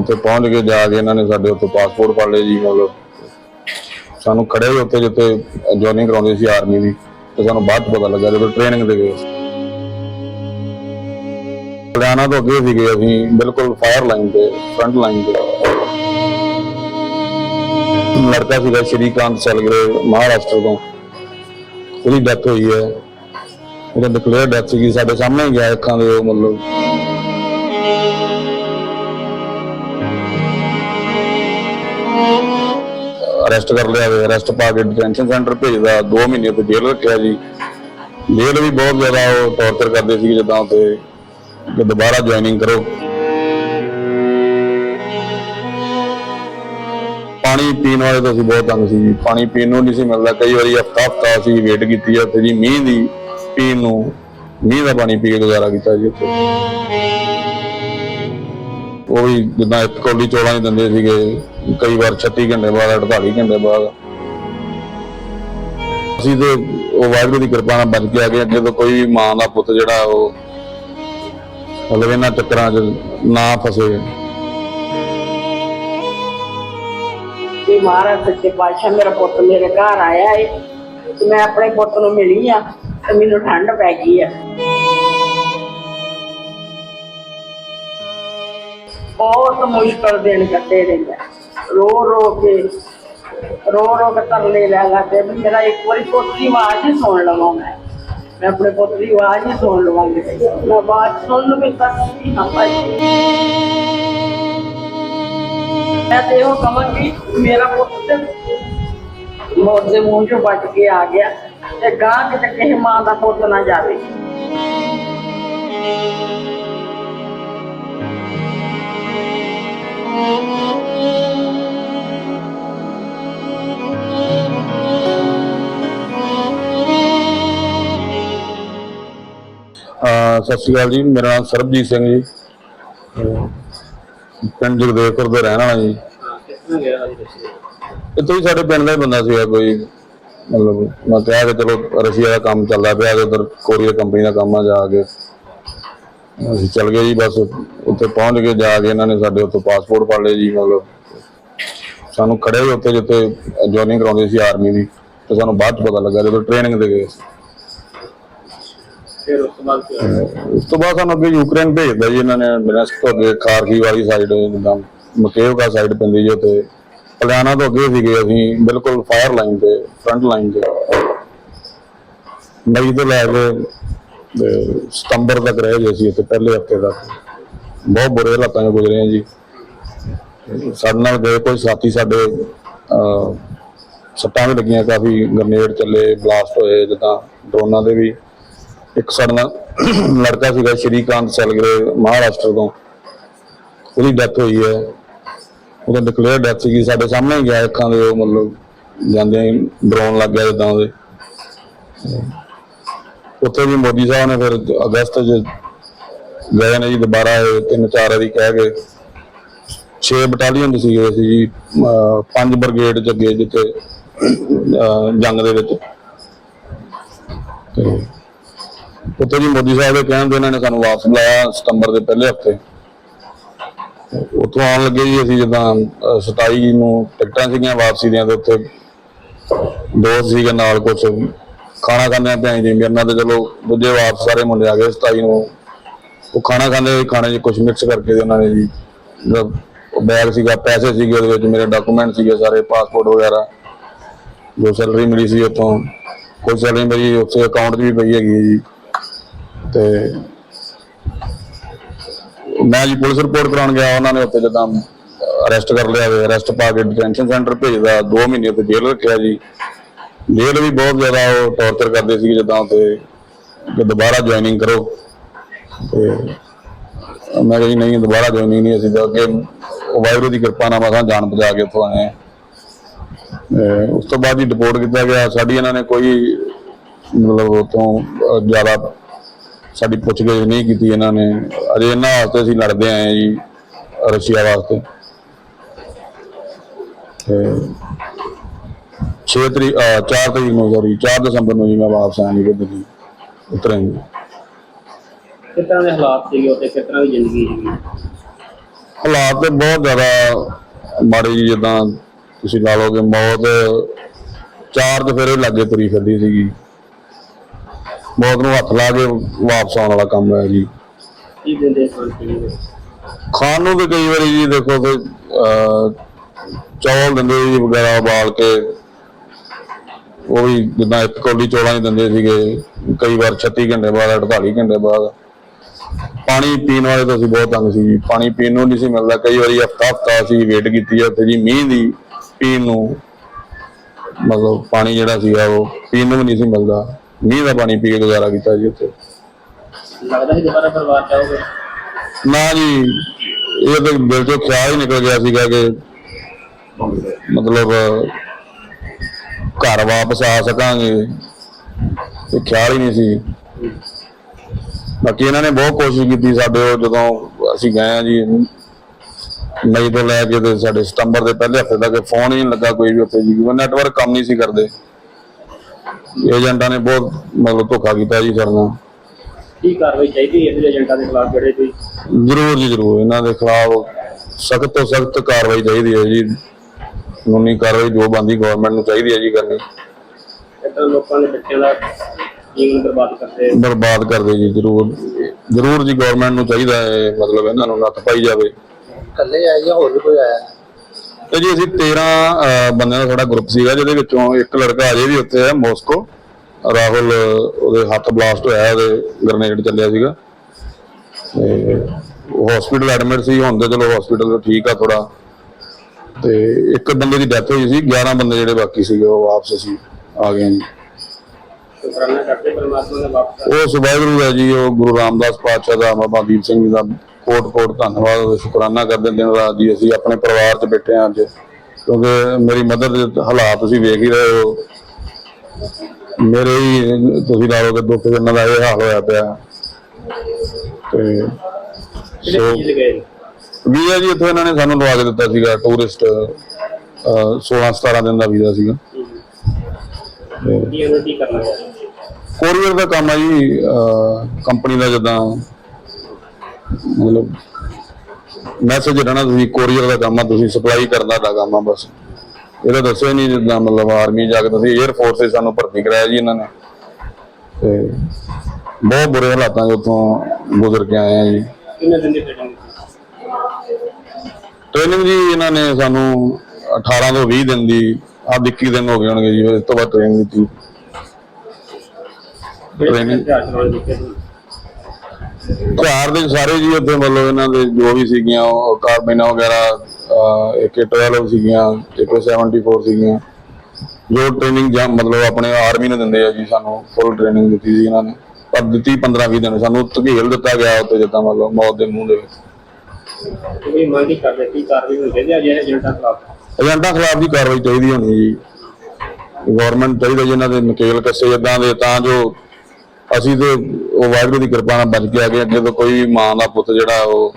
ਉੱਥੇ ਪਹੁੰਚ ਕੇ ਜਾ ਕੇ ਇਹਨਾਂ ਨੇ ਸਾਡੇ ਉੱਤੇ ਪਾਸਪੋਰਟ ਫੜ ਲਏ ਜੀ, ਮਤਲਬ ਸਾਨੂੰ ਖੜੇ ਉੱਤੇ ਜਿੱਥੇ ਜੁਆਇਨਿੰਗ ਕਰਾਉਂਦੇ ਸੀ ਆਰਮੀ ਦੀ, ਤੇ ਸਾਨੂੰ ਬਾਅਦ ਪਤਾ ਲੱਗਾ ਜਦੋਂ ਟ੍ਰੇਨਿੰਗ ਦੇ ਗਏ ਪਲਾਨਾ ਤੋਂ ਅੱਗੇ ਸੀਗੇ ਅਸੀਂ, ਬਿਲਕੁਲ ਫਾਇਰ ਲਾਈਨ ਤੇ ਫਰੰਟ ਲਾਈਨ ਤੇ। ਲੜਕਾ ਸੀਗਾ ਸ਼੍ਰੀਕਾਂਤ ਸੈਲਗਰੇ, ਮਹਾਰਾਸ਼ਟਰ ਤੋਂ। ਉਹਦੀ ਡੈਥ ਹੋਈ ਹੈ। ਉਹਦਾ ਡਿਕਲੇਅਰ ਡੈਥ ਸੀਗੀ, ਸਾਡੇ ਸਾਹਮਣੇ ਗਿਆ ਅੱਖਾਂ ਦੇ ਉਹ, ਮਤਲਬ ਅਰੈਸਟ ਕਰ ਲਿਆ ਵੇ ਅਰੈਸਟ ਪਾ ਕੇ ਡਿਟੈਂਸ਼ਨ ਸੈਂਟਰ ਭੇਜਦਾ 2 ਮਹੀਨੇ ਤੋਂ ਜੇਲ੍ਹ ਰੱਖਿਆ ਜੀ। ਜੇਲ੍ਹ ਵੀ ਬਹੁਤ ਜ਼ਿਆਦਾ ਉਹ ਟੌਰਚਰ ਕਰਦੇ ਸੀ ਜਿੱਦਾਂ ਤੇ ਕਿ ਦੁਬਾਰਾ ਜੁਆਇਨਿੰਗ ਕਰੋ। ਪਾਣੀ ਪੀਣ ਵਾਲੇ ਤਾਂ ਅਸੀਂ ਬਹੁਤ ਤੰਗ ਸੀ ਜੀ। ਪਾਣੀ ਪੀਣ ਨੂੰ ਨਹੀਂ ਸੀ ਮਿਲਦਾ। ਕਈ ਵਾਰੀ ਹਫਤਾ ਹਫਤਾ ਅਸੀਂ ਵੇਟ ਕੀਤੀ ਹੈ ਤੇ ਜੀ ਮੀਂਹ ਦੀ, ਪੀਣ ਨੂੰ, ਮੀਂਹ ਦਾ ਪਾਣੀ ਪੀ ਕੇ ਗੁਜ਼ਾਰਾ ਕੀਤਾ ਜੀ ਉੱਥੇ। ਉਹ ਵੀ ਜਿੱਦਾਂ ਇੱਕ ਕੌਲੀ ਚੋਲਾਂ ਹੀ ਦਿੰਦੇ ਸੀਗੇ। ਕਈ ਵਾਰ 36 ਘੰਟੇ ਬਾਅਦ 48 ਘੰਟੇ ਬਾਅਦ। ਅਸੀਂ ਤੇ ਉਹ ਵਾਹਿਗੁਰੂ ਦੀ ਕਿਰਪਾ ਨਾਲ ਬਚ ਕੇ ਆ ਗਏ ਅੱਗੇ ਤੋਂ ਕੋਈ ਵੀ ਮਾਂ ਦਾ ਪੁੱਤ ਜਿਹੜਾ ਉਹ ਮਤਲਬ ਇਹਨਾਂ ਚੱਕਰਾਂ 'ਚ ਨਾ ਫਸੇ। ਕਿ ਮਹਾਰਾਜ ਸੱਚੇ ਪਾਤਸ਼ਾਹ, ਮੇਰਾ ਪੁੱਤ ਮੇਰੇ ਘਰ ਆਇਆ ਏ ਤੇ ਮੈਂ ਆਪਣੇ ਪੁੱਤ ਨੂੰ ਮਿਲੀ ਆ ਤੇ ਮੈਨੂੰ ਠੰਡ ਪੈ ਗਈ ਆ। ਬਹੁਤ ਮੁਸ਼ਕਲ ਦਿਨ ਕੱਟੇ ਨੇ ਮੈਂ ਰੋ ਰੋ ਕੇ ਰੋ ਰੋ ਕੇ ਤਰਲੇ ਲੈ ਲਾ ਤੇ ਵੀ ਮੇਰਾ ਇੱਕ ਵਾਰੀ ਪੁੱਤ ਦੀ ਆਵਾਜ਼ ਹੀ ਸੁਣ ਲਵਾਂ ਮੈਂ ਮੈਂ ਆਪਣੇ ਪੁੱਤ ਦੀ ਆਵਾਜ਼ ਹੀ ਸੁਣ ਲਵਾਂਗੀ ਮੈਂ ਆਵਾਜ਼ ਸੁਣ ਲੂ ਵੀ ਤੱਕ ਹੀ ਹਾਂ ਭਾਈ ਮੈਂ ਤੇ ਉਹ ਕਹਾਂਗੀ ਮੇਰਾ ਪੁੱਤ ਤੇ ਮੌਤ ਦੇ ਮੂੰਹ ਚੋਂ ਬਚ ਕੇ ਆ ਗਿਆ ਤੇ ਗਾਂ ਕਿਤੇ ਕਿਸੇ ਸਤਿ ਸ਼੍ਰੀ ਅਕਾਲ ਜੀ, ਮੇਰਾ ਨਾਮ ਸਰਬਜੀਤ ਸਿੰਘ ਜੀ। ਪਿੰਡ ਜਗਦੇਵਪੁਰ ਦੇ ਰਹਿਣ ਵਾਲਾ ਜੀ। ਇੱਥੇ ਹੀ ਸਾਡੇ ਪਿੰਡ ਦਾ ਹੀ ਬੰਦਾ ਸੀਗਾ ਕੋਈ, ਮਤਲਬ ਮੈਂ ਕਿਹਾ ਕਿ ਚਲੋ ਰਸ਼ੀਆ ਦਾ ਕੰਮ ਚੱਲਦਾ ਪਿਆ ਤੇ ਉਧਰ ਕੋਰੀਆ ਕੰਪਨੀ ਦਾ ਕੰਮ ਆ ਜਾ ਕੇ। ਅਸੀਂ ਚੱਲ ਗਏ ਜੀ, ਬਸ ਉੱਥੇ ਪਹੁੰਚ ਕੇ ਜਾ ਕੇ ਇਹਨਾਂ ਨੇ ਸਾਡੇ ਉੱਤੇ ਪਾਸਪੋਰਟ ਫੜ ਲਏ ਜੀ, ਮਤਲਬ ਸਾਨੂੰ ਖੜੇ ਉੱਥੇ ਜਿੱਥੇ ਜੁਆਇਨਿੰਗ ਕਰਾਉਂਦੇ ਸੀ ਆਰਮੀ ਦੀ, ਤੇ ਸਾਨੂੰ ਬਾਅਦ ਚ ਪਤਾ ਲੱਗਾ ਜਦੋਂ ਟ੍ਰੇਨਿੰਗ ਦੇ ਗਏ। ਫਿਰ ਉਸ ਤੋਂ ਬਾਅਦ ਕੀ ਹੋਇਆ? ਉਸ ਤੋਂ ਬਾਅਦ ਸਾਨੂੰ ਅੱਗੇ ਯੂਕਰੇਨ ਭੇਜਦਾ ਜੀ ਇਹਨਾਂ ਨੇ ਡਨੈਸਕ ਤੋਂ ਅੱਗੇ ਖਾਰਕੀ ਵਾਲੀ ਸਾਈਡ ਜਿੱਦਾਂ ਮਕੇਵਕਾ ਸਾਈਡ ਪੈਂਦੀ ਜੀ ਉੱਥੇ। ਪਲਾਨਾ ਤੋਂ ਅੱਗੇ ਸੀਗੇ ਅਸੀਂ ਬਿਲਕੁਲ ਫਾਇਰ ਲਾਈਨ ਤੇ ਫਰੰਟ ਲਾਈਨ ਤੇ। ਮਈ ਤੋਂ ਲੈ ਕੇ ਤੇ ਸਤੰਬਰ ਤੱਕ ਰਹੇ ਜੀ ਅਸੀਂ ਇੱਥੇ ਪਹਿਲੇ ਹਫ਼ਤੇ ਤੱਕ। ਬਹੁਤ ਬੁਰੇ ਹਾਲਾਤਾਂ 'ਚ ਗੁਜ਼ਰੇ ਹਾਂ ਜੀ। ਸਾਡੇ ਨਾਲ ਗਏ ਕੋਈ ਸਾਥੀ ਸਾਡੇ ਅਹ, ਸੱਟਾਂ ਵੀ ਲੱਗੀਆਂ ਕਾਫੀ ਗ੍ਰਨੇਡ ਚੱਲੇ ਬਲਾਸਟ ਹੋਏ ਜਿੱਦਾਂ ਡਰੋਨਾਂ ਦੇ ਵੀ। ਇੱਕ ਸਾਡੇ ਨਾਲ ਲੜਕਾ ਸੀਗਾ ਸ਼੍ਰੀਕਾਂਤ ਸੈਲਗਰੇ, ਮਹਾਰਾਸ਼ਟਰ ਤੋਂ। ਉਹਦੀ ਡੈਥ ਹੋਈ ਹੈ। ਉਹਦਾ ਡਿਕਲੇਅਰ ਡੈਥ ਸੀਗੀ, ਸਾਡੇ ਸਾਹਮਣੇ ਹੀ ਗਿਆ ਅੱਖਾਂ ਦੇ, ਉਹ ਮਤਲਬ ਜਾਂਦੇ ਹੀ ਡਰੋਨ ਲੱਗ ਗਿਆ ਜਿੱਦਾਂ ਉਹਦੇ ਉੱਥੇ ਵੀ ਮੋਦੀ ਸਾਹਿਬ ਨੇ ਫਿਰ ਅਗਸਤ 'ਚ ਗਏ ਨੇ ਜੀ ਦੁਬਾਰਾ ਤਿੰਨ ਚਾਰ ਵਾਰੀ ਕਹਿ ਗਏ 6 ਬਟਾਲੀਅਨ ਦੇ ਸੀਗੇ ਅਸੀਂ ਜੀ, ਅਹ ਪੰਜ ਬ੍ਰਿਗੇਡ ਚ ਅੱਗੇ ਜਿੱਥੇ ਜੰਗ ਦੇ ਵਿੱਚ। ਤੇ ਉੱਥੇ ਜੀ ਮੋਦੀ ਸਾਹਿਬ ਦੇ ਕਹਿਣ ਤੇ ਇਹਨਾਂ ਨੇ ਸਾਨੂੰ ਵਾਪਸ ਬੁਲਾਇਆ ਸਤੰਬਰ ਦੇ ਪਹਿਲੇ ਹਫ਼ਤੇ। ਉੱਥੋਂ ਆਉਣ ਲੱਗੇ ਜੀ ਅਸੀਂ ਜਿੱਦਾਂ, ਅਹ 27 ਨੂੰ ਟਿਕਟਾਂ ਸੀਗੀਆਂ ਵਾਪਸੀ ਦੀਆਂ ਤੇ ਉੱਥੇ ਦੋਸਤ ਸੀਗੇ ਨਾਲ ਕੁਝ ਖਾਣਾ ਖਾਂਦੇ ਪਿਆਈ ਜੀ, ਮੇਰੇ ਨਾਲ ਤੇ ਚਲੋ ਦੂਜੇ ਵਾਪਸ ਸਾਰੇ ਮੁੰਡੇ ਆ ਗਏ 27 ਨੂੰ। ਉਹ ਖਾਣਾ ਖਾਂਦੇ ਖਾਣੇ 'ਚ ਕੁਝ ਮਿਕਸ ਕਰਕੇ ਤੇ ਉਹਨਾਂ ਨੇ ਜੀ ਬੈਗ ਸੀਗਾ, ਪੈਸੇ ਸੀਗੇ ਉਹਦੇ ਵਿੱਚ, ਮੇਰੇ ਡਾਕੂਮੈਂਟ ਸੀਗੇ ਸਾਰੇ ਪਾਸਪੋਰਟ ਵਗੈਰਾ। ਜੋ ਸੈਲਰੀ ਮਿਲੀ ਸੀ ਉੱਥੋਂ। ਕੋਈ ਸੈਲਰੀ ਮੇਰੀ ਉੱਥੇ ਅਕਾਊਂਟ 'ਚ ਵੀ ਪਈ ਹੈਗੀ ਜੀ। ਤੇ ਮੈਂ ਜੀ ਪੁਲਿਸ ਰਿਪੋਰਟ ਕਰਾਉਣ ਗਿਆ, ਉਹਨਾਂ ਨੇ ਉੱਥੇ ਜਦੋਂ ਅਰੈਸਟ ਕਰ ਲਿਆ ਵੇ ਅਰੈਸਟ ਪਾ ਕੇ ਡਿਟੈਂਸ਼ਨ ਸੈਂਟਰ ਭੇਜਦਾ 2 ਮਹੀਨੇ ਤੋਂ ਜੇਲ੍ਹ ਰੱਖਿਆ ਜੀ। ਜੇਲ੍ਹ ਵੀ ਬਹੁਤ ਜ਼ਿਆਦਾ ਉਹ ਟੌਰਚਰ ਕਰਦੇ ਸੀ ਜਿੱਦਾਂ ਤੇ ਕਿ ਦੁਬਾਰਾ ਜੁਆਇਨਿੰਗ ਕਰੋ। ਤੇ ਮੈਂ ਕਿਹਾ ਜੀ ਨਹੀਂ, ਦੁਬਾਰਾ ਜੁਆਇਨਿੰਗ ਨਹੀਂ, ਅਸੀਂ ਤਾਂ ਅੱਗੇ ਉਹ ਵਾਹਿਗੁਰੂ ਦੀ ਕਿਰਪਾ ਨਾਲ ਮਸਾਂ ਜਾਣ ਬਚਾ ਕੇ ਉੱਥੋਂ ਆਏ ਉਸ ਤੋਂ ਬਾਅਦ ਹੀ ਡਿਪੋਰਟ ਕੀਤਾ ਗਿਆ। ਸਾਡੀ ਇਹਨਾਂ ਨੇ ਕੋਈ ਮਤਲਬ ਉਤੋਂ ਜ਼ਿਆਦਾ ਸਾਡੀ ਪੁੱਛਗਿੱਛ ਨਹੀਂ ਕੀਤੀ ਇਹਨਾਂ ਨੇ। ਅਜੇ ਇਹਨਾਂ ਵਾਸਤੇ ਅਸੀਂ ਲੜਦੇ ਆਏ ਜੀ ਰਸ਼ੀਆ ਵਾਸਤੇ। ਤੇ 6 ਤਰੀਕ 4 ਤਰੀਕ ਨੂੰ ਸੌਰੀ 4 ਦਸੰਬਰ ਨੂੰ ਜੀ ਮੈਂ ਵਾਪਸ ਆਇਆ ਜੀ ਦਿੱਲੀ ਉਤਰਾਂਗੇ। ਤਰ੍ਹਾਂ ਦੇ ਹਾਲਾਤ ਸੀਗੇ ਉੱਥੇ? ਤਰ੍ਹਾਂ ਦੀ ਜ਼ਿੰਦਗੀ ਸੀਗੀ? ਹਾਲਾਤ ਤੇ ਬਹੁਤ ਜ਼ਿਆਦਾ ਮਾੜੇ ਜੀ ਜਿੱਦਾਂ ਤੁਸੀਂ ਲਾ ਲਓ ਕਿ ਮੌਤ ਚਾਰ ਚਫੇਰੇ ਲੱਗੇ ਤੁਰੀ ਫਿਰਦੀ ਸੀਗੀ। ਮੌਤ ਨੂੰ ਹੱਥ ਲਾ ਕੇ ਵਾਪਸ ਆਉਣ ਵਾਲਾ ਕੰਮ ਹੈ ਜੀ। ਕੀ ਦਿੰਦੇ ਖਾਣ ਨੂੰ ਵੀ ਕਈ ਵਾਰੀ ਜੀ ਦੇਖੋ ਕਿ ਅਹ, ਚੌਲ ਦਿੰਦੇ ਜੀ ਵਗੈਰਾ ਉਬਾਲ ਕੇ। ਉਹ ਵੀ ਜਿੱਦਾਂ ਇੱਕ ਕੌਲੀ ਚੌਲਾਂ ਹੀ ਦਿੰਦੇ ਸੀਗੇ। ਕਈ ਵਾਰ 36 ਘੰਟੇ ਬਾਅਦ 48 ਘੰਟੇ ਬਾਅਦ। ਪਾਣੀ ਪੀਣ ਵਾਲੇ ਤਾਂ ਅਸੀਂ ਬਹੁਤ ਤੰਗ ਸੀ ਜੀ। ਪਾਣੀ ਪੀਣ ਨੂੰ ਨਹੀਂ ਸੀ ਮਿਲਦਾ। ਕਈ ਵਾਰੀ ਹਫਤਾ ਹਫਤਾ ਅਸੀਂ ਵੇਟ ਕੀਤੀ ਹੈ ਉੱਥੇ ਜੀ ਮੀਂਹ ਦੀ ਪੀਣ ਨੂੰ। ਮਤਲਬ ਪਾਣੀ ਜਿਹੜਾ ਸੀਗਾ ਉਹ ਪੀਣ ਨੂੰ ਨਹੀਂ ਸੀ ਮਿਲਦਾ। ਮੀਂਹ ਦਾ ਪਾਣੀ ਪੀ ਕੇ ਗੁਜ਼ਾਰਾ ਕੀਤਾ ਜੀ ਉੱਥੇ। ਲੱਗਦਾ ਸੀ ਦੁਬਾਰਾ ਪਰਿਵਾਰ ਚਾਹੋਗੇ ਨਾ ਜੀ ਇਹ ਤਾਂ ਦਿਲ ਚੋਂ ਖਿਆਲ ਹੀ ਨਿਕਲ ਗਿਆ ਸੀਗਾ ਕਿ ਮਤਲਬ ਘਰ ਵਾਪਸ ਆ ਸਕਾਂਗੇ। ਇਹ ਖਿਆਲ ਹੀ ਨਹੀਂ ਸੀ। ਬਾਕੀ ਇਹਨਾਂ ਨੇ ਬਹੁਤ ਕੋਸ਼ਿਸ਼ ਕੀਤੀ ਸਾਡੇ ਉਹ ਜਦੋਂ ਅਸੀਂ ਗਏ ਆ ਜੀ ਮਈ ਤੋਂ ਲੈ ਕੇ ਤੇ ਸਾਡੇ ਸਤੰਬਰ ਦੇ ਪਹਿਲੇ ਹਫ਼ਤੇ ਤੱਕ ਫੋਨ ਹੀ ਨਹੀਂ ਲੱਗਾ ਕੋਈ ਵੀ ਉੱਥੇ ਜੀ ਨੈਟਵਰਕ ਕੰਮ ਨਹੀਂ ਸੀ ਕਰਦੇ। ਏਜੰਟਾਂ ਨੇ ਬਹੁਤ ਮਤਲਬ ਧੋਖਾ ਕੀਤਾ ਜੀ ਸਾਡੇ ਨਾਲ ਕੀ ਕਾਰਵਾਈ ਚਾਹੀਦੀ ਹੈ ਇਹਦੇ ਏਜੰਟਾਂ ਦੇ ਖਿਲਾਫ ਜਿਹੜੇ ਕੋਈ? ਜ਼ਰੂਰ ਜੀ ਜ਼ਰੂਰ ਇਹਨਾਂ ਦੇ ਖਿਲਾਫ ਸਖਤ ਤੋਂ ਸਖਤ ਕਾਰਵਾਈ ਚਾਹੀਦੀ ਹੈ ਜੀ। ਕਾਨੂੰਨੀ ਕਾਰਵਾਈ ਜੋ ਬੰਦੀ ਗਵਰਨਮੈਂਟ ਨੂੰ ਚਾਹੀਦੀ ਹੈ ਜੀ ਕਰਨੀ। ਇੱਦਾਂ ਲੋਕਾਂ ਦੇ ਬੱਚਿਆਂ ਦਾ ਜੀਵਨ ਬਰਬਾਦ ਕਰਦੇ ਬਰਬਾਦ ਕਰਦੇ ਜੀ ਜ਼ਰੂਰ। ਜ਼ਰੂਰ ਜੀ ਗਵਰਨਮੈਂਟ ਨੂੰ ਚਾਹੀਦਾ ਹੈ ਮਤਲਬ ਇਹਨਾਂ ਨੂੰ ਨੱਥ ਪਾਈ ਜਾਵੇ। ਇਕੱਲੇ ਆਏ ਜਾਂ ਹੋਰ ਵੀ ਕੋਈ ਆਇਆ? ਤੇ ਜੀ ਅਸੀਂ 13 ਅਹ, ਬੰਦਿਆਂ ਦਾ ਸਾਡਾ ਗਰੁੱਪ ਸੀਗਾ ਜਿਹਦੇ ਵਿੱਚੋਂ ਇੱਕ ਲੜਕਾ ਅਜੇ ਵੀ ਉੱਥੇ ਹੈ ਮੋਸਕੋ। ਰਾਹੁਲ ਉਹਦੇ ਹੱਥ ਬਲਾਸਟ ਹੋਇਆ ਉਹਦੇ ਗ੍ਰਨੇਡ ਚੱਲਿਆ ਸੀਗਾ। ਤੇ ਉਹ ਹਸਪੀਟਲ ਐਡਮਿਟ ਸੀ ਹੁਣ ਤੇ ਚਲੋ ਹਸਪੀਟਲ ਠੀਕ ਆ ਥੋੜਾ ਤੇ ਇੱਕ ਬੰਦੇ ਦੀ ਡੈਥ ਹੋਈ ਸੀ 11 ਬੰਦੇ ਜਿਹੜੇ ਬਾਕੀ ਸੀਗੇ ਉਹ ਵਾਪਸ ਅਸੀਂ ਆ ਗਏ ਜੀ। ਉਹ ਸੁਭਾਇਗੁਰੂ ਹੈ ਜੀ ਉਹ ਗੁਰੂ ਰਾਮਦਾਸ ਪਾਤਸ਼ਾਹ ਦਾ ਬਾਬਾ ਦੀਪ ਸਿੰਘ ਜੀ ਦਾ ਕੋਟ ਕੋਟ ਧੰਨਵਾਦ ਸ਼ੁਕਰਾਨਾ ਕਰਦੇ ਦਿਨ ਰਾਤ ਜੀ ਅਸੀਂ ਆਪਣੇ ਪਰਿਵਾਰ 'ਚ ਬੈਠੇ ਹਾਂ ਅੱਜ। ਕਿਉਂਕਿ ਮੇਰੀ ਮਦਰ ਦੇ ਹਾਲਾਤ ਤੁਸੀਂ ਵੇਖ ਹੀ ਰਹੇ ਹੋ। ਮੇਰੇ ਹੀ ਤੁਸੀਂ ਲਾ ਲਓ ਕਿ ਦੁੱਖ ਜਨਾਂ ਦਾ ਇਹ ਹਾਲ ਹੋਇਆ ਪਿਆ। ਤੇ ਸੋ ਵੀਜ਼ਾ ਜੀ ਇੱਥੇ ਇਹਨਾਂ ਨੇ ਸਾਨੂੰ ਲਵਾ ਕੇ ਦਿੱਤਾ ਸੀਗਾ ਟੂਰਿਸਟ 16 17 ਦਿਨ ਦਾ ਵੀਜ਼ਾ ਸੀਗਾ। ਕੀ ਕਰਨਾ ਕੋਰੀਅਰ ਦਾ ਕੰਮ ਹੈ ਜੀ ਕੰਪਨੀ ਦਾ ਜਿੱਦਾਂ ਮਤਲਬ ਮੈਸੇਜ ਰਹਿਣਾ ਤੁਸੀਂ ਕੋਰੀਅਰ ਦਾ ਕੰਮ ਆ ਤੁਸੀਂ ਸਪਲਾਈ ਕਰਨ ਦਾ ਕੰਮ ਆ ਬਸ। ਇਹਦਾ ਦੱਸਿਆ ਨਹੀਂ ਜਿੱਦਾਂ ਮਤਲਬ ਆਰਮੀ ਜਾ ਕੇ ਤੁਸੀਂ 에ਅਰ ਫੋਰਸ 'ਚ ਸਾਨੂੰ ਭਰਤੀ ਕਰਾਇਆ ਜੀ ਇਹਨਾਂ ਨੇ। ਤੇ ਬਹੁਤ ਬੁਰੇ ਹਾਲਾਤਾਂ 'ਚ ਉੱਥੋਂ ਗੁਜ਼ਰ ਕੇ ਆਏ ਆ ਜੀ। ਕਿੰਨੇ ਦਿਨ ਦੀ ਟ੍ਰੇਨਿੰਗ ਟ੍ਰੇਨਿੰਗ ਜੀ ਇਹਨਾਂ ਨੇ ਸਾਨੂੰ 18 ਤੋਂ 20 ਦਿਨ ਦੀ ਆ 21 ਦਿਨ ਹੋ ਗਏ ਹੋਣਗੇ ਜੀ ਇਸ ਤੋਂ ਬਾਅਦ ਟ੍ਰੇਨਿੰਗ ਦਿੱਤੀ। Training- ਹਥਿਆਰ ਦੇ ਸਾਰੇ ਜੀ ਉੱਥੇ ਮਤਲਬ ਇਹਨਾਂ ਦੇ ਜੋ ਵੀ ਸੀਗੀਆਂ ਉਹ ਕਾਰਬਿਨਾ ਵਗੈਰਾ AK12 ਸੀਗੀਆਂ AK74 ਸੀਗੀਆਂ। ਜੋ ਟ੍ਰੇਨਿੰਗ ਜਾਂ ਮਤਲਬ ਆਪਣੇ ਆਰਮੀ ਨੂੰ ਦਿੰਦੇ ਆ ਜੀ ਸਾਨੂੰ ਫੁੱਲ ਟ੍ਰੇਨਿੰਗ ਦਿੱਤੀ ਸੀ ਇਹਨਾਂ ਨੇ। ਪਰ ਦਿੱਤੀ 15 20 ਦਿਨ ਸਾਨੂੰ ਧਕੇਲ ਦਿੱਤਾ ਗਿਆ ਉੱਥੇ ਜਿੱਦਾਂ ਮਤਲਬ ਮੌਤ ਦੇ ਮੂੰਹ ਦੇ ਵਿੱਚ। ਕੋਈ ਮੰਗ ਕਰਦੇ ਕੀ ਕਾਰਵਾਈ ਹੋਣੀ ਚਾਹੀਦੀ ਹੈ ਜਿਹੜੇ ਏਜੰਟਾਂ ਖਿਲਾਫ? ਏਜੰਟਾਂ ਖਿਲਾਫ ਦੀ ਕਾਰਵਾਈ ਚਾਹੀਦੀ ਹੋਣੀ ਜੀ। ਗਵਰਨਮੈਂਟ ਚਾਹੀਦਾ ਜੀ ਇਹਨਾਂ ਦੇ ਨਕੇਲ ਕੱਸੇ ਇਦਾਂ ਦੇ ਤਾਂ ਜੋ ਅਸੀਂ ਤੇ ਉਹ ਵਾਹਿਗੁਰੂ ਦੀ ਕਿਰਪਾ ਨਾਲ ਬਚ ਕੇ ਆ ਗਏ ਅੱਗੇ ਤੋਂ ਕੋਈ ਮਾਂ ਦਾ ਪੁੱਤ ਜਿਹੜਾ ਉਹ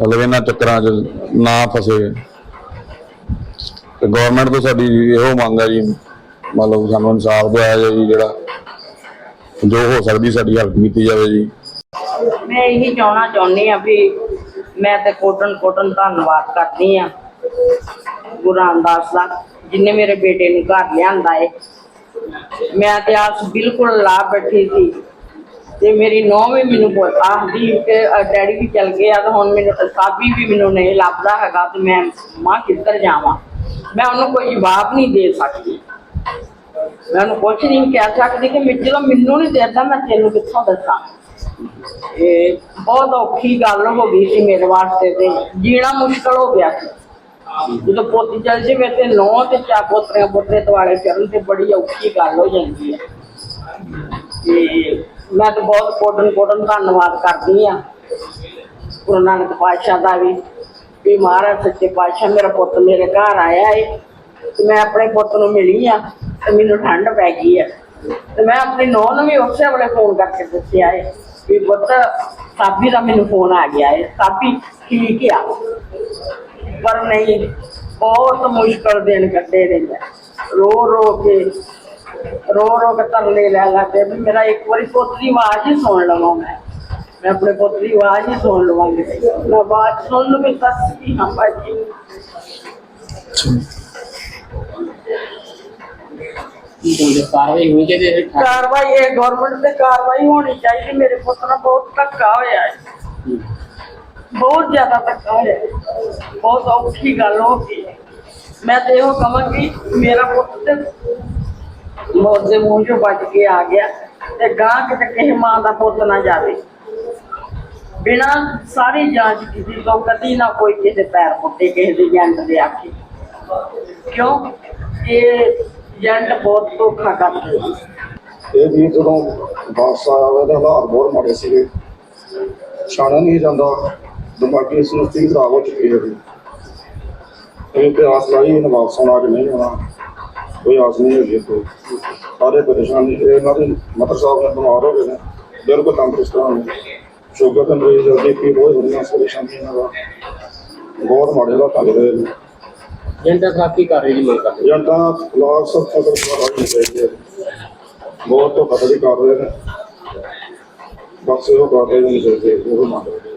ਮਤਲਬ ਇਹਨਾਂ ਚੱਕਰਾਂ 'ਚ ਨਾ ਫਸੇ। ਤੇ ਗਵਰਨਮੈਂਟ ਤੋਂ ਸਾਡੀ ਇਹੋ ਮੰਗ ਹੈ ਜੀ, ਮਤਲਬ ਸਾਨੂੰ ਇਨਸਾਫ ਦਿਵਾਇਆ ਜਾਏ ਜੀ ਜਿਹੜਾ, ਜੋ ਹੋ ਸਕਦੀ ਸਾਡੀ ਹੈਲਪ ਕੀਤੀ ਜਾਵੇ ਜੀ। ਮੈਂ ਇਹੀ ਚਾਹਣਾ ਚਾਹੁੰਦੀ ਆ ਵੀ ਮੈਂ ਤੇ ਕੋਟਨ ਕੋਟਨ ਧੰਨਵਾਦ ਕਰਦੀ ਆ ਗੁਰੂ ਰਾਮਦਾਸ ਦਾ ਜਿਨੇ ਮੇਰੇ ਬੇਟੇ ਨੂੰ ਘਰ ਲਿਆਂਦਾ ਏ ਮੈਂ ਤੇ ਆਸ ਬਿਲਕੁਲ ਲਾ ਬੈਠੀ ਸੀ। ਤੇ ਮੇਰੀ ਨੂੰਹ ਵੀ ਮੈਨੂੰ ਆਖਦੀ ਕਿ ਡੈਡੀ ਵੀ ਚਲ ਗਏ ਤਾਂ ਹੁਣ ਮੈਨੂੰ ਸਾਬੀ ਵੀ ਮੈਨੂੰ ਨਹੀਂ ਲੱਭਦਾ ਹੈਗਾ ਤੇ ਮੈਂ ਮਾਂ ਕਿੱਧਰ ਜਾਵਾਂ? ਮੈਂ ਉਹਨੂੰ ਕੋਈ ਜਵਾਬ ਨਹੀਂ ਦੇ ਸਕਦੀ। ਮੈਂ ਉਹਨੂੰ ਕੁਛ ਨਹੀਂ ਕਹਿ ਸਕਦੀ ਕਿ ਮੈਂ ਜਦੋਂ ਮੈਨੂੰ ਨਹੀਂ ਦੇਦਾ, ਮੈਂ ਤੈਨੂੰ ਕਿੱਥੋਂ ਦੱਸਾਂ? ਇਹ ਬਹੁਤ ਔਖੀ ਗੱਲ ਹੋ ਗਈ ਸੀ ਮੇਰੇ ਵਾਸਤੇ ਤੇ। ਜੀਣਾ ਮੁਸ਼ਕਲ ਹੋ ਗਿਆ ਸੀ। ਜਦੋਂ ਪੋਤੀ ਚੱਲ ਜਾਵੇ ਤੇ ਨੌ ਤੇ ਚਾ ਪੋਤਰੇ ਪੋਤਰੇ ਦੁਆਲੇ ਚੱਲਣ ਤੇ ਬੜੀ ਔਖੀ ਗੱਲ ਹੋ ਜਾਂਦੀ ਹੈ। ਤੇ ਮੈਂ ਤਾਂ ਬਹੁਤ ਕੋਟਨ ਕੋਟਨ ਧੰਨਵਾਦ ਕਰਦੀ ਆ ਗੁਰੂ ਨਾਨਕ ਪਾਤਸ਼ਾਹ ਦਾ ਵੀ ਵੀ ਮਹਾਰਾਜ ਸੱਚੇ ਪਾਤਸ਼ਾਹ ਮੇਰਾ ਪੁੱਤ ਮੇਰੇ ਘਰ ਆਇਆ ਏ ਤੇ ਮੈਂ ਆਪਣੇ ਪੁੱਤ ਨੂੰ ਮਿਲੀ ਆ ਤੇ ਮੈਨੂੰ ਠੰਡ ਪੈ ਗਈ ਆ। ਤੇ ਮੈਂ ਆਪਣੀ ਨੂੰਹ ਨੂੰ ਵੀ ਉਸੇ ਵੇਲੇ ਫੋਨ ਕਰਕੇ ਦੱਸਿਆ ਏ ਵੀ ਪੁੱਤ, ਸਾਬੀ ਦਾ ਮੈਨੂੰ ਫੋਨ ਆ ਗਿਆ ਏ। ਸਾਬੀ ਠੀਕ ਆ ਪਰ ਨਹੀਂ ਬਹੁਤ ਮੁਸ਼ਕਲ ਦਿਨ ਕੱਢੇ ਨੇ ਮੈਂ ਰੋ ਰੋ ਕੇ ਰੋ ਰੋ ਕੇ ਤਰਲੇ ਲੈ ਲਾ ਕੇ ਵੀ ਮੇਰਾ ਇੱਕ ਵਾਰੀ ਪੁੱਤ ਦੀ ਆਵਾਜ਼ ਹੀ ਸੁਣ ਲਵਾਂ ਮੈਂ ਮੈਂ ਆਪਣੇ ਪੁੱਤ ਦੀ ਆਵਾਜ਼ ਹੀ ਸੁਣ ਲਵਾਂਗੀ ਮੈਂ ਆਵਾਜ਼ ਸੁਣ ਲਵਾਂਗੀ ਦੱਸ ਕੀ ਹਾਂ ਭਾਜੀ ਕੀ ਕਹਿੰਦੇ ਕਾਰਵਾਈ ਹੋਣੀ ਚਾਹੀਦੀ ਹੈ ਠਾ- ਕਾਰਵਾਈ ਇਹ ਗਵਰਨਮੈਂਟ ਤੇ ਕਾਰਵਾਈ ਹੋਣੀ ਚਾਹੀਦੀ ਮੇਰੇ ਪੁੱਤ ਨਾਲ ਬਹੁਤ ਜ਼ਿਆਦਾ ਧੱਕਾ ਹੋਇਆ। ਬਹੁਤ ਔਖੀ ਗੱਲ ਹੋ ਗਈ। ਮੈਂ ਤੇ ਇਹੋ ਕਹਾਂਗੀ, ਮੇਰਾ ਪੁੱਤ ਤੇ ਮੌਤ ਦੇ ਮੂੰਹ ਚੋਂ ਬਚ ਕੇ ਆ ਗਿਆ ਤੇ ਗਾਂ ਕਿਤੇ ਕਿਸੇ ਮਾਂ ਦਾ ਪੁੱਤ ਨਾ ਜਾਵੇ। ਬਿਨਾਂ ਸਾਰੀ ਜਾਂਚ ਕੀਤੀ ਤੋਂ ਕਦੀ ਨਾ ਕੋਈ ਕਿਸੇ ਪੈਰ ਪੁੱਟੇ, ਕਿਸੇ ਦੇ ਜੰਟ ਦੇ ਆਖੇ। ਕਿਉਂ? ਇਹ ਜੰਟ ਬਹੁਤ ਧੋਖਾ ਕਰਦੇ ਇਹ ਵੀ ਜਦੋਂ ਵਾਪਸ ਆਇਆ ਵਾ ਹਾਲਾਤ ਬਹੁਤ ਮਾੜੇ ਸੀਗੇ। ਛਾਣਾ ਨਹੀਂ ਜਾਂਦਾ। ਦਿਮਾਗੀ ਸੰਸਥੀ ਖਰਾਬ ਹੋ ਚੁੱਕੀ ਹੈ ਜੀ। ਇਹ ਤੇ ਆਸ ਲਾਈ ਇਹਨਾਂ ਵਾਪਸ ਆਉਣਾ ਕਿ ਨਹੀਂ ਆਉਣਾ। ਕੋਈ ਆਸ ਨਹੀਂ ਹੈਗੀ ਕੋਈ ਸਾਰੇ ਪਰੇਸ਼ਾਨ ਨੇ। ਇਹ ਇਹਨਾਂ ਦੇ ਮਦਰ ਸਾਹਿਬ ਨੇ ਬਿਮਾਰ ਹੋ ਗਏ ਨੇ। ਬਿਲਕੁਲ ਤੰਦਰੁਸਤ ਹਨ ਸ਼ੂਗਰ ਤੇ ਮਰੀਜ਼ ਜਲਦੀ ਪੀ ਬਹੁਤ ਹੋਣੀਆਂ ਪਰੇਸ਼ਾਨੀ ਇਹਨਾਂ ਦਾ। ਬਹੁਤ ਮਾੜੇ ਦੇ ਰਹੇ ਨੇ। ਜਨਤਾ ਕੀ ਕਰ ਰਹੀ ਜੀ ਕਰਦੇ ਏਜੰਟਾਂ ਖਿਲਾਫ ਸਖਤ ਤੋਂ ਕਾਰਵਾਈ ਚਾਹੀਦੀ ਹੈ ਬਹੁਤ ਧੋਖਾਧੜੀ ਕਰ ਰਹੇ ਨੇ। ਬਸ ਇਹੋ ਕਾਰਵਾਈ ਹੋਣੀ ਚਾਹੀਦੀ ਹੈ ਉਹ ਮੰਗ ਰਹੇ ਨੇ।